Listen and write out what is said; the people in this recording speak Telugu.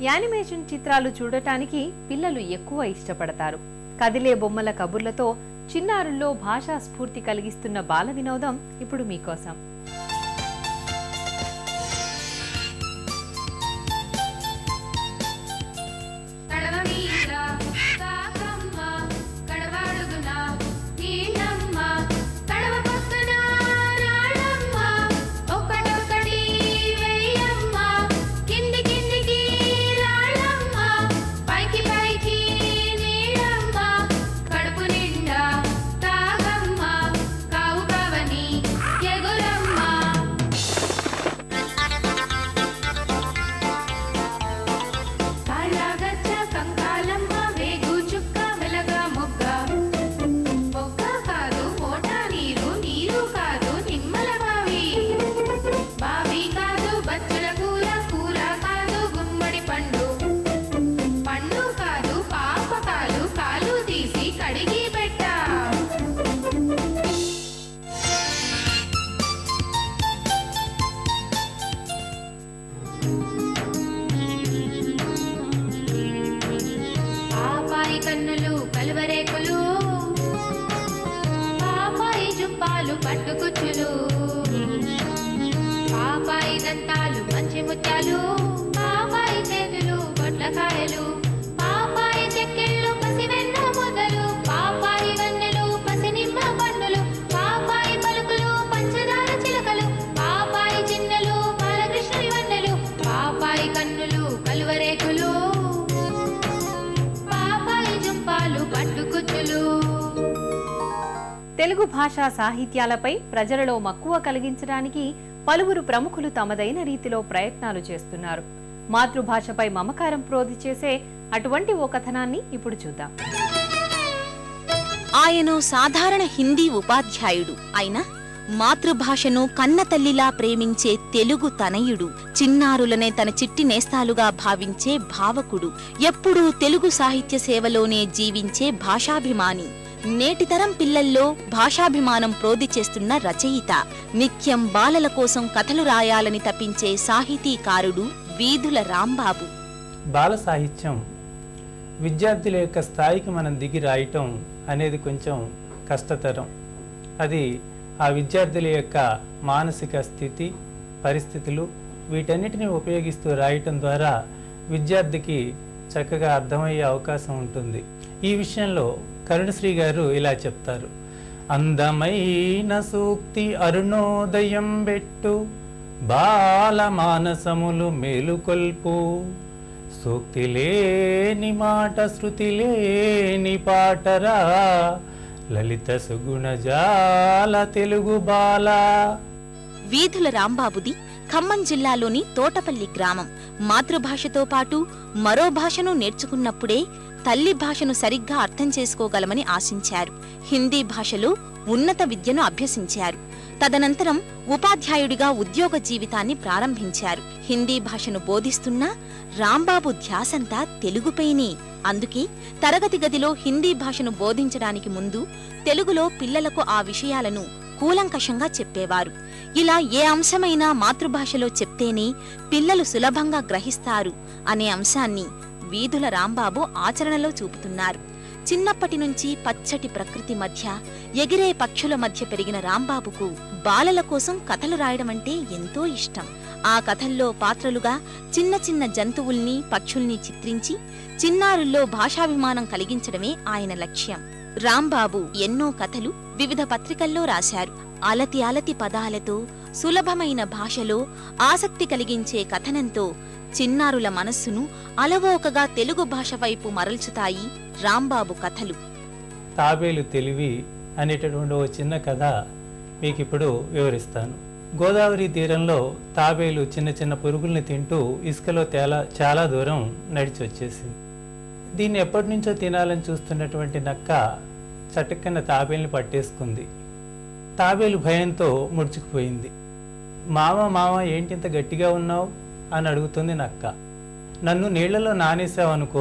యానిమేషన్ చిత్రాలు చూడటానికి పిల్లలు ఎక్కువ ఇష్టపడతారు. కదిలే బొమ్మల కబుర్లతో చిన్నారుల్లో భాషా స్ఫూర్తి కలిగిస్తున్న బాల వినోదం ఇప్పుడు మీకోసం. తెలుగు భాషా సాహిత్యాలపై ప్రజలలో మక్కువ కలిగించడానికి పలువురు ప్రముఖులు తమదైన రీతిలో ప్రయత్నాలు చేస్తున్నారు. మాతృభాషపై మమకారం ప్రోధి చేసే అటువంటి ఓ కథనాన్ని ఇప్పుడు చూద్దాం. ఆయన సాధారణ హిందీ ఉపాధ్యాయుడు అయినా మాతృభాషను కన్నతల్లిలా ప్రేమించే తెలుగు తనయుడు చిన్నారులనే తన చిట్టి నేస్తాలుగా భావించే భావకుడు ఎప్పుడూ తెలుగు సాహిత్య సేవలోనే జీవించే భాషాభిమాని నేటితరం పిల్లల్లో భాషాభిమానం ప్రోధి చేస్తున్న రచయిత నిత్యం బాలల కోసం కథలు రాయాలని తపించే సాహితీకారుడు వీధుల రాంబాబు. బాల సాహిత్యం విద్యార్థుల యొక్క స్థాయికి మనం దిగి రాయటం అనేది కొంచెం కష్టతరం. అది ఆ విద్యార్థుల యొక్క మానసిక స్థితి పరిస్థితులు వీటన్నిటిని ఉపయోగిస్తూ రాయటం ద్వారా విద్యార్థికి చక్కగా అర్థమయ్యే అవకాశం ఉంటుంది. ఈ విషయంలో కరుణశ్రీ గారు ఇలా చెప్తారు. అందమైన సూక్తి అరుణోదయం బెట్టు బాల మానసములు మేలుకొల్పు. సూక్తి లేని మాట శృతి లేని పాటరా లలిత సుగుణజాల తెలుగు బాల. వీధుల రాంబాబుది ఖమ్మం జిల్లాలోని తోటపల్లి గ్రామం. మాతృభాషతో పాటు మరో భాషను నేర్చుకున్నప్పుడే తల్లి భాషను సరిగ్గా అర్థం చేసుకోగలమని ఆశించారు. హిందీ భాషలో ఉన్నత విద్యను అభ్యసించారు. తదనంతరం ఉపాధ్యాయుడిగా ఉద్యోగ జీవితాన్ని ప్రారంభించారు. హిందీ భాషను బోధిస్తున్నా రాంబాబు ధ్యాసంతా తెలుగుపైనే. అందుకే తరగతి గదిలో హిందీ భాషను బోధించడానికి ముందు తెలుగులో పిల్లలకు ఆ విషయాలను కూలంకషంగా చెప్పేవారు. ఇలా ఏ అంశమైనా మాతృభాషలో చెప్తేనే పిల్లలు సులభంగా గ్రహిస్తారు అనే అంశాన్ని వీధుల రాంబాబు ఆచరణలో చూపుతున్నారు. చిన్నప్పటి నుంచి పచ్చటి ప్రకృతి మధ్య ఎగిరే పక్షుల మధ్య పెరిగిన రాంబాబుకు బాలల కోసం కథలు రాయడమంటే ఎంతో ఇష్టం. ఆ కథల్లో పాత్రలుగా చిన్న చిన్న జంతువుల్ని పక్షుల్ని చిత్రించి చిన్నారుల్లో భాషాభిమానం కలిగించడమే ఆయన లక్ష్యం. రాంబాబు ఎన్నో కథలు వివిధ పత్రికల్లో రాశారు. అలతి అలతి పదాలతో సులభమైన భాషలో ఆసక్తి కలిగించే కథనంతో చిన్నారుల మనస్సును అలవోకగా తెలుగు భాష వైపు మరల్చుతాయి రాంబాబు కథలు. తాబేలు తెలివి అనేటటువంటి ఓ చిన్న కథ మీకు ఇప్పుడు వివరిస్తాను. గోదావరి తీరంలో తాబేలు చిన్న చిన్న పురుగుల్ని తింటూ ఇసుకలో తేలా చాలా దూరం నడిచి వచ్చేసింది దీన్ని ఎప్పటి నుంచో తినాలని చూస్తున్నటువంటి నక్క చటుక్కన తాబేల్ని పట్టేసుకుంది. తాబేలు భయంతో ముడుచుకుపోయింది. మామ మామ ఏంటింత గట్టిగా ఉన్నావు? అని అడుగుతుంది నక్క. నన్ను నీళ్ళలో నానేసావనుకో